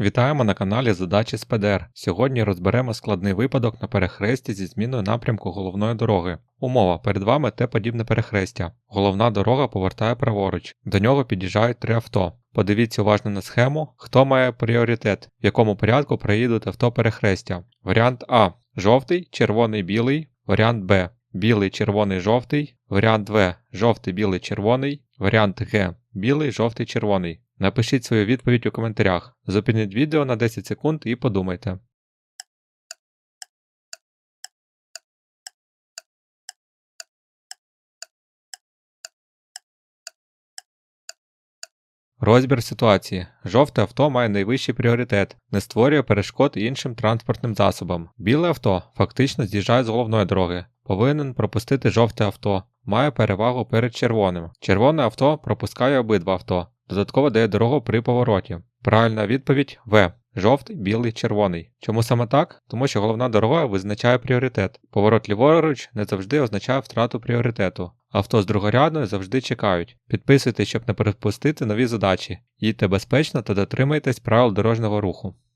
Вітаємо на каналі Задачі з ПДР. Сьогодні розберемо складний випадок на перехресті зі зміною напрямку головної дороги. Умова перед вами те подібне перехрестя. Головна дорога повертає праворуч. До нього під'їжджають три авто. Подивіться уважно на схему, хто має пріоритет, в якому порядку проїдуть авто перехрестя. Варіант А. Жовтий, червоний, білий. Варіант Б. Білий, червоний, жовтий. Варіант В. Жовтий, білий, червоний. Варіант Г. Білий, жовтий, червоний. Напишіть свою відповідь у коментарях. Зупиніть відео на 10 секунд і подумайте. Розбір ситуації. Жовте авто має найвищий пріоритет, не створює перешкод іншим транспортним засобам. Біле авто фактично з'їжджає з головної дороги, повинен пропустити жовте авто, має перевагу перед червоним. Червоне авто пропускає обидва авто, додатково дає дорогу при повороті. Правильна відповідь В. Жовтий, білий, червоний. Чому саме так? Тому що головна дорога визначає пріоритет. Поворот ліворуч не завжди означає втрату пріоритету. Авто з другорядної завжди чекають. Підписуйтесь, щоб не перепустити нові задачі. Їдьте безпечно та дотримуйтесь правил дорожнього руху.